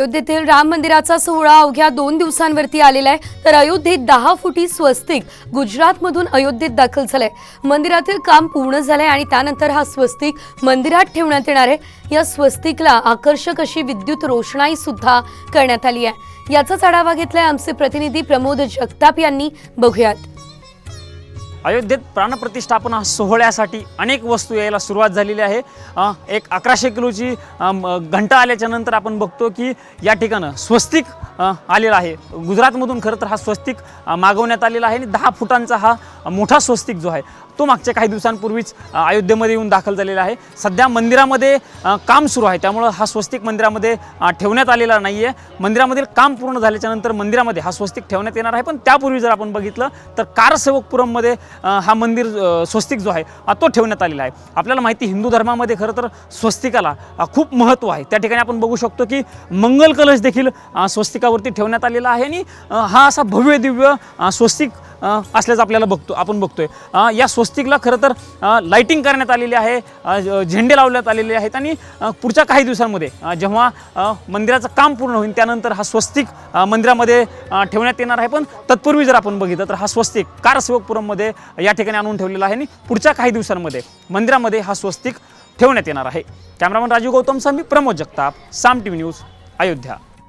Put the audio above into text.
अयोध्येतील राम मंदिराचा सोहळा अवघ्या दोन दिवसांवरती आलेला आहे. तर अयोध्येत दहा फुटी स्वस्तिक गुजरातमधून अयोध्येत दाखल झालंय. मंदिरातील काम पूर्ण झालंय आणि त्यानंतर हा स्वस्तिक मंदिरात ठेवण्यात येणार आहे. या स्वस्तिकला आकर्षक अशी विद्युत रोषणाई सुद्धा करण्यात आली आहे. याचाच आढावा घेतलाय आमचे प्रतिनिधी प्रमोद जगताप यांनी. बघूयात. अयोध्येत प्राणप्रतिष्ठापना सोहळ्यासाठी अनेक वस्तू यायला सुरुवात झालेली आहे. एक अकराशे किलोची म, घंटा आल्याच्यानंतर आपण बघतो की या ठिकाणं स्वस्तिक आलेला आहे. गुजरातमधून खरं तर हा स्वस्तिक मागवण्यात आलेला आहे आणि दहा फुटांचा हा मोठा स्वस्तिक जो आहे तो मागच्या काही दिवसांपूर्वीच अयोध्येमध्ये येऊन दाखल झालेला आहे. सध्या मंदिरामध्ये काम सुरू आहे. त्यामुळं हा स्वस्तिक मंदिरामध्ये ठेवण्यात आलेला नाही आहे मंदिरामधील काम पूर्ण झाल्याच्यानंतर मंदिरामध्ये हा स्वस्तिक ठेवण्यात येणार आहे. पण त्यापूर्वी जर आपण बघितलं तर कारसेवकपुरममध्ये हा मंदिर स्वस्तिक जो आहे तो ठेवण्यात आलेला आहे. आपल्याला माहिती हिंदू धर्मामध्ये खरं तर स्वस्तिकाला खूप महत्त्व आहे. त्या ठिकाणी आपण बघू शकतो की मंगल कलश देखील स्वस्तिकावरती ठेवण्यात आलेला आहे. आणि हा असा भव्य दिव्य स्वस्तिक असल्याचं आपल्याला बघतो आपण बघतोय. या स्वस्तिकला खरं तर लाईटिंग लाइटिंग करण्यात आलेली आहे झेंडे लावण्यात आलेले आहेत आणि पुढच्या काही दिवसांमध्ये जेव्हा मंदिराचं काम पूर्ण होईल त्यानंतर हा स्वस्तिक मंदिरामध्ये ठेवण्यात येणार आहे. पण तत्पूर्वी जर आपण बघितलं तर हा स्वस्तिक कारसेवकपुरममध्ये या ठिकाणी आणून ठेवलेला आहे आणि पुढच्या काही दिवसांमध्ये मंदिरामध्ये हा स्वस्तिक ठेवण्यात येणार आहे. Cameraman Rajiv Gautam Sami Pramod Jagtap Saam T V news Ayodhya.